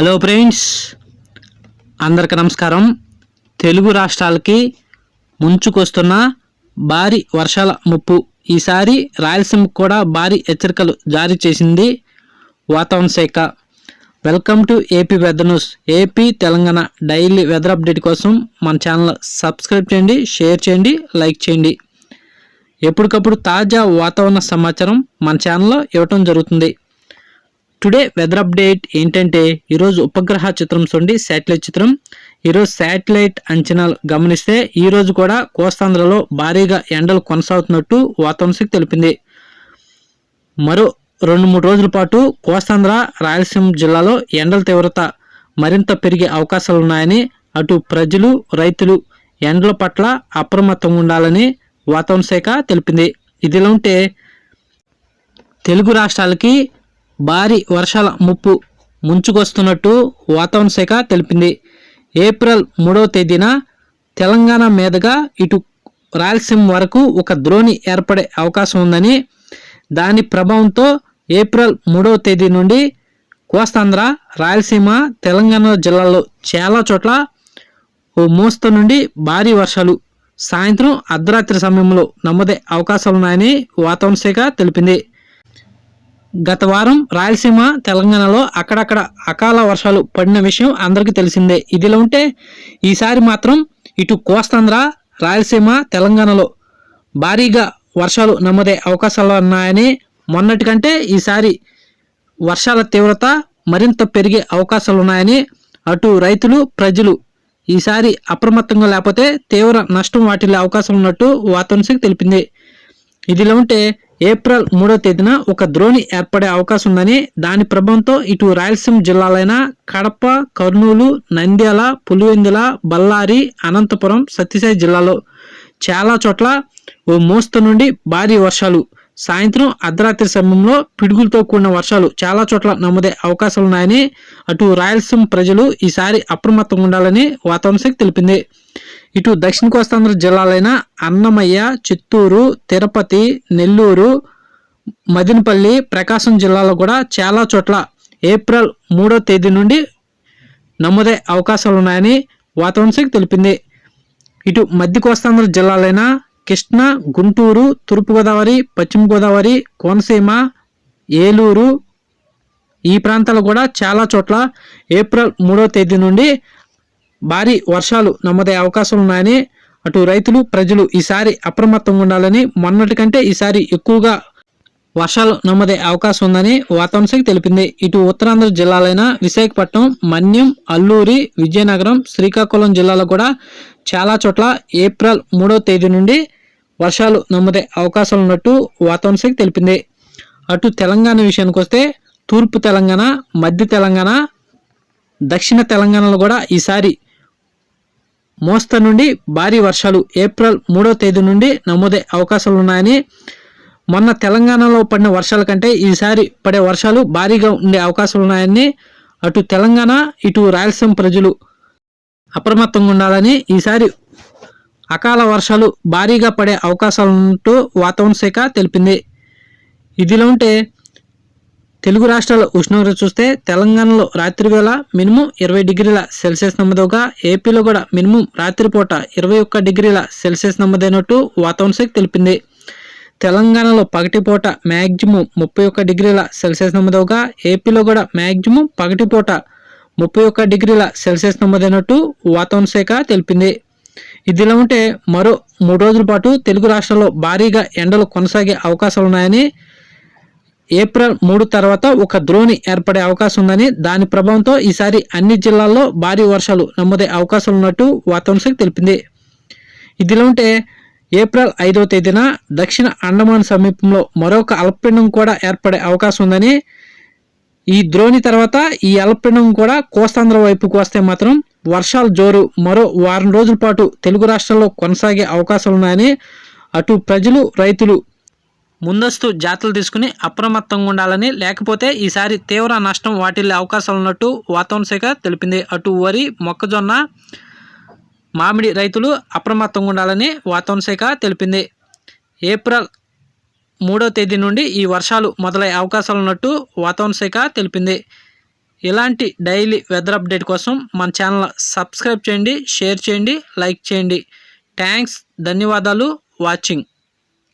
Hello friends అందరికి నమస్కారం. తెలుగు రాష్ట్రాలకి ముంచుకొస్తున్న భారీ వర్షాల ముప్పు. ఈసారి రాయలసీమకు కూడా భారీ హెచ్చరికలు జారీ చేసింది వాతావరణ శాఖ. Welcome to AP weather news. AP Telangana daily weather update కోసం మన ఛానల్ సబ్స్క్రైబ్ చేయండి షేర్ చేయండి లైక్ చేయండి. ఎప్పటికప్పుడు తాజా వాతావరణ సమాచారం మన ఛానల్లో ఇవ్వటం జరుగుతుంది. టుడే వెదర్ అప్డేట్ ఏంటంటే ఈరోజు ఉపగ్రహ చిత్రం చూడండి శాటిలైట్ చిత్రం. ఈరోజు శాటిలైట్ అంచనాలు గమనిస్తే ఈరోజు కూడా కోస్తాంధ్రలో భారీగా ఎండలు కొనసాగుతున్నట్టు వాతావరణ శాఖ తెలిపింది. మరో రెండు మూడు రోజుల పాటు కోస్తాంధ్ర రాయలసీమ జిల్లాలో ఎండల తీవ్రత మరింత పెరిగే అవకాశాలు ఉన్నాయని అటు ప్రజలు రైతులు ఎండల పట్ల అప్రమత్తంగా ఉండాలని వాతావరణ శాఖ తెలిపింది. ఇదిలా ఉంటే తెలుగు రాష్ట్రాలకి భారీ వర్షాల ముప్పు ముంచుకొస్తున్నట్టు వాతావరణ శాఖ తెలిపింది. ఏప్రిల్ మూడవ తేదీన తెలంగాణ మీదుగా ఇటు రాయలసీమ వరకు ఒక ద్రోణి ఏర్పడే అవకాశం ఉందని దాని ప్రభావంతో ఏప్రిల్ మూడవ తేదీ నుండి కోస్తాంధ్ర రాయలసీమ తెలంగాణ జిల్లాల్లో చాలా చోట్ల ఓ మోస్త నుండి భారీ వర్షాలు సాయంత్రం అర్ధరాత్రి సమయంలో నమ్మదే అవకాశాలున్నాయని వాతావరణ శాఖ తెలిపింది. గత వారం రాయలసీమ తెలంగాణలో అక్కడక్కడ అకాల వర్షాలు పడిన విషయం అందరికీ తెలిసిందే. ఇదిలా ఉంటే ఈసారి మాత్రం ఇటు కోస్తాంధ్ర రాయలసీమ తెలంగాణలో భారీగా వర్షాలు నమ్మదే అవకాశాలు ఉన్నాయని మొన్నటి కంటే ఈసారి వర్షాల తీవ్రత మరింత పెరిగే అవకాశాలు ఉన్నాయని అటు రైతులు ప్రజలు ఈసారి అప్రమత్తంగా లేకపోతే తీవ్ర నష్టం వాటిల్లే అవకాశం ఉన్నట్టు వాతావరణ శాఖ తెలిపింది. ఇదిలా ఉంటే ఏప్రిల్ మూడో తేదీన ఒక ద్రోణి ఏర్పడే అవకాశం ఉందని దాని ప్రభావంతో ఇటు రాయలసీమ జిల్లాలైన కడప కర్నూలు నంద్యాల పులివెందుల బళ్ళారి అనంతపురం సత్యసాయి జిల్లాలో చాలా చోట్ల ఓ మోస్తరు నుండి భారీ వర్షాలు. సాయంత్రం అర్ధరాత్రి సమయంలో పిడుగులతో కూడిన వర్షాలు చాలా చోట్ల నమోదే అవకాశాలు ఉన్నాయని అటు రాయలసీమ ప్రజలు ఈసారి అప్రమత్తంగా ఉండాలని వాతావరణ శాఖ తెలిపింది. ఇటు దక్షిణ కోస్తాంధ్ర జిల్లాలైన అన్నమయ్య చిత్తూరు తిరుపతి నెల్లూరు మదినపల్లి ప్రకాశం జిల్లాలో కూడా చాలా చోట్ల ఏప్రిల్ మూడో తేదీ నుండి నమోదే అవకాశాలు ఉన్నాయని వాతావరణ శాఖ తెలిపింది. ఇటు మధ్య కోస్తాంధ్ర జిల్లాలైన కృష్ణా గుంటూరు తూర్పుగోదావరి పశ్చిమ గోదావరి కోనసీమ ఏలూరు ఈ ప్రాంతాలు కూడా చాలా చోట్ల ఏప్రిల్ మూడో తేదీ నుండి భారీ వర్షాలు నమ్మదే అవకాశాలు ఉన్నాయని అటు రైతులు ప్రజలు ఈసారి అప్రమత్తంగా ఉండాలని మొన్నటి కంటే ఈసారి ఎక్కువగా వర్షాలు నమ్మదే అవకాశం ఉందని వాతావరణ శాఖ తెలిపింది. ఇటు ఉత్తరాంధ్ర జిల్లాలైన విశాఖపట్నం మన్యం అల్లూరి విజయనగరం శ్రీకాకుళం జిల్లాలో కూడా చాలా చోట్ల ఏప్రిల్ మూడో తేదీ నుండి వర్షాలు నమ్మదే అవకాశాలు ఉన్నట్టు వాతావరణ శాఖ తెలిపింది. అటు తెలంగాణ విషయానికి వస్తే తూర్పు తెలంగాణ మధ్య తెలంగాణ దక్షిణ తెలంగాణలో కూడా ఈసారి మోస్తరు నుండి భారీ వర్షాలు ఏప్రిల్ మూడో తేదీ నుండి నమోదే అవకాశాలు ఉన్నాయని మొన్న తెలంగాణలో పడిన వర్షాల కంటే ఈసారి పడే వర్షాలు భారీగా ఉండే అవకాశాలు ఉన్నాయని అటు తెలంగాణ ఇటు రాయలసీమ ప్రజలు అప్రమత్తంగా ఉండాలని ఈసారి అకాల వర్షాలు భారీగా పడే అవకాశాలు ఉన్నట్టు వాతావరణ శాఖ తెలిపింది. ఇదిలో ఉంటే తెలుగు రాష్ట్రాల ఉష్ణోగ్రత చూస్తే తెలంగాణలో రాత్రి వేళ మినిమం ఇరవై డిగ్రీల సెల్సియస్ నమోదవగా ఏపీలో కూడా మినిమం రాత్రిపూట ఇరవై ఒక్క డిగ్రీల సెల్సియస్ నమోదైనట్టు వాతావరణ శాఖ తెలిపింది. తెలంగాణలో పగటిపూట మ్యాక్సిమం ముప్పై ఒక్క డిగ్రీల సెల్సియస్ నమోదవగా ఏపీలో కూడా మ్యాక్సిమం పగటిపూట ముప్పై ఒక్క డిగ్రీల సెల్సియస్ నమోదైనట్టు వాతావరణ శాఖ తెలిపింది. ఇదిలా ఉంటే మరో మూడు రోజుల పాటు తెలుగు రాష్ట్రాల్లో భారీగా ఎండలు కొనసాగే అవకాశాలు ఉన్నాయని ఏప్రిల్ మూడు తర్వాత ఒక ద్రోణి ఏర్పడే అవకాశం ఉందని దాని ప్రభావంతో ఈసారి అన్ని జిల్లాల్లో భారీ వర్షాలు నమోదే అవకాశం ఉన్నట్టు వాతావరణ శాఖ తెలిపింది. ఇదిలా ఉంటే ఏప్రిల్ ఐదవ తేదీన దక్షిణ అండమాన్ సమీపంలో మరొక అల్పపీడనం కూడా ఏర్పడే అవకాశం ఉందని ఈ ద్రోణి తర్వాత ఈ అల్పపీడనం కూడా కోస్తాంధ్ర వైపుకు వస్తే మాత్రం వర్షాల జోరు మరో వారం రోజుల పాటు తెలుగు రాష్ట్రాల్లో కొనసాగే అవకాశాలు ఉన్నాయని అటు ప్రజలు రైతులు ముందస్తు జాతలు తీసుకుని అప్రమత్తంగా ఉండాలని లేకపోతే ఈసారి తీవ్ర నష్టం వాటిల్లే అవకాశాలు ఉన్నట్టు వాతావరణ శాఖ తెలిపింది. అటు వరి మొక్కజొన్న మామిడి రైతులు అప్రమత్తంగా ఉండాలని వాతావరణ శాఖ తెలిపింది. ఏప్రిల్ మూడో తేదీ నుండి ఈ వర్షాలు మొదలయ్యే అవకాశాలు ఉన్నట్టు వాతావరణ శాఖ తెలిపింది. ఇలాంటి డైలీ వెదర్ అప్డేట్ కోసం మన ఛానల్ సబ్స్క్రైబ్ చేయండి షేర్ చేయండి లైక్ చేయండి. థ్యాంక్స్ ధన్యవాదాలు వాచింగ్.